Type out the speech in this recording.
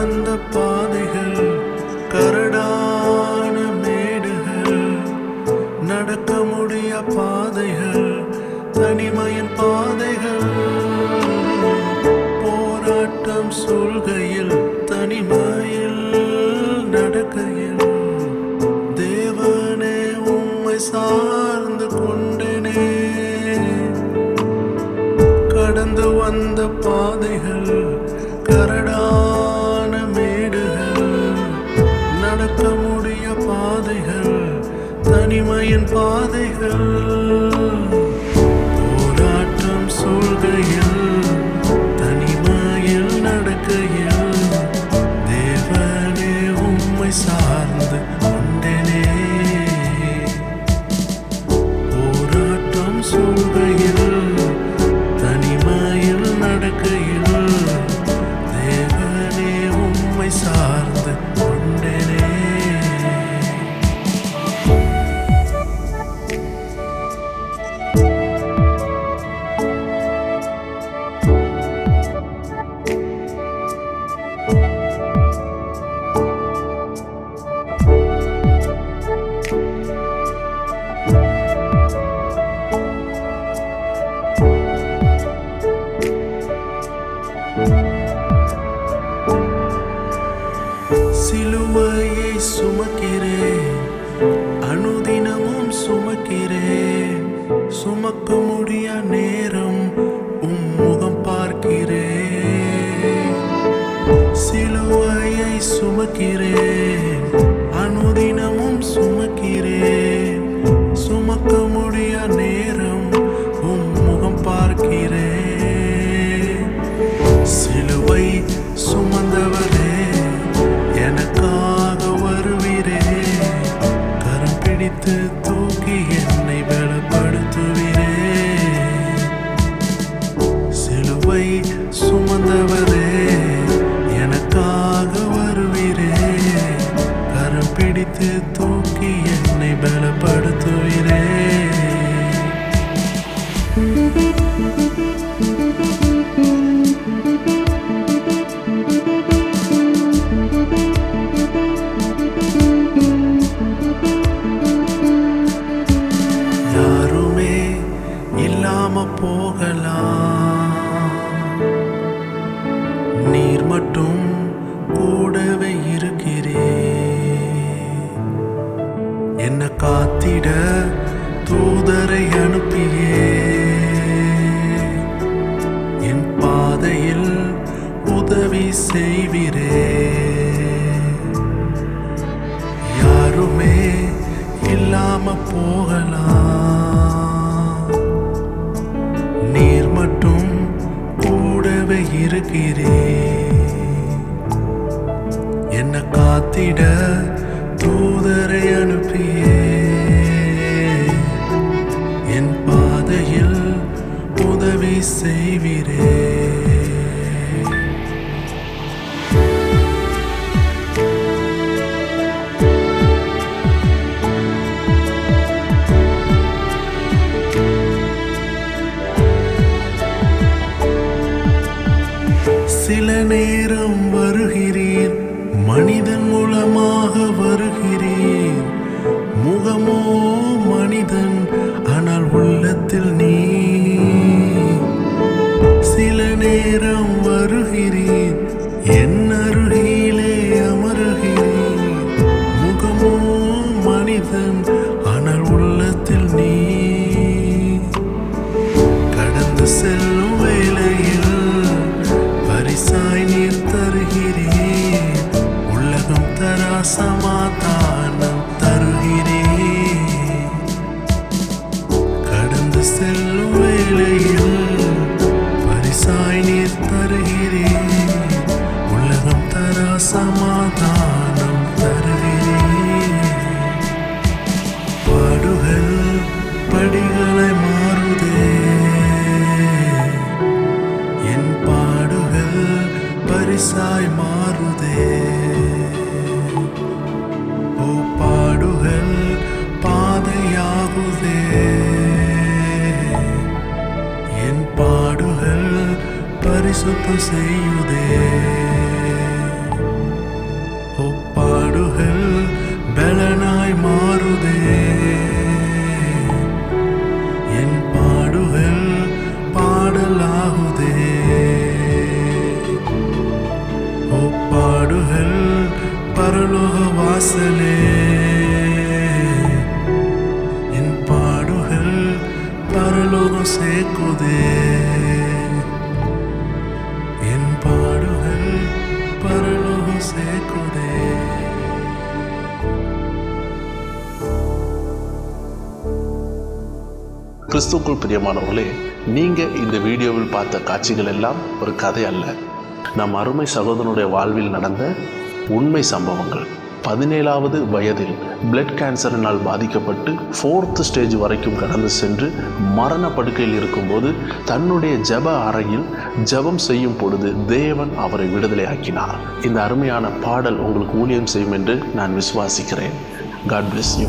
கடந்து வந்த பாதைகள் போராட்டம் சொல்கையில் தனிமையில் நடக்கையில் தேவனே உண்மை சார்ந்து கொண்டேனே. போராட்டம் சொல்கையில் தனிமையில் நடக்கையில் தேவனே உம்மை சார்ந்து சிலுவையை சுமக்கிறேன். அனுதினமும் சுமக்கிறேன். சுமக்க முடிய நேரம் உம் முகம் பார்க்கிறேன். சிலுவையை சுமக்கிறேன். அனுதின காத்திட தூதரை அனுப்பியே. என் பாதையில் உதவி செய்வீரே. யாருமே இல்லாம போகலாம். நீர் மட்டும் கூடவே இருக்கிறே என்ன காத்திட தூதரை அனுப்பியே. உதவி செய்வீரே. சமாதானம் தருகிறே. கடந்து செல்லும் வேளையில் பரிசாய் நீர் தருகிறே. உலகம் தரா சமாதானம் செய்யுதே. ஒப்பாடுகள் பலனாய் மாறுதே. என் பாடுகள் பாடலாகுதே. ஒப்பாடுகள் பரலோக வாசலே. என் பாடுகள் பரலோகம் சேர்க்குதே. பரலோகம் சேர்க்குதே கிறிஸ்துக்குள் பிரியமானவர்களே நீங்க இந்த வீடியோவில் பார்த்த காட்சிகள் எல்லாம் ஒரு கதை அல்ல. நம் அருமை சகோதரனுடைய வாழ்வில் நடந்த உண்மை சம்பவங்கள். பதினேழாவது வயதில் பிளட் கேன்சரினால் பாதிக்கப்பட்டு ஃபோர்த் ஸ்டேஜ் வரைக்கும் கடந்து சென்று மரண படுக்கையில் இருக்கும்போது தன்னுடைய ஜெப அறையில் ஜெபம் செய்யும் பொழுது தேவன் அவரை விடுதலையாக்கினார். இந்த அருமையான பாடல் உங்களுக்கு ஊழியம் செய்யும் என்று நான் விசுவாசிக்கிறேன். God bless you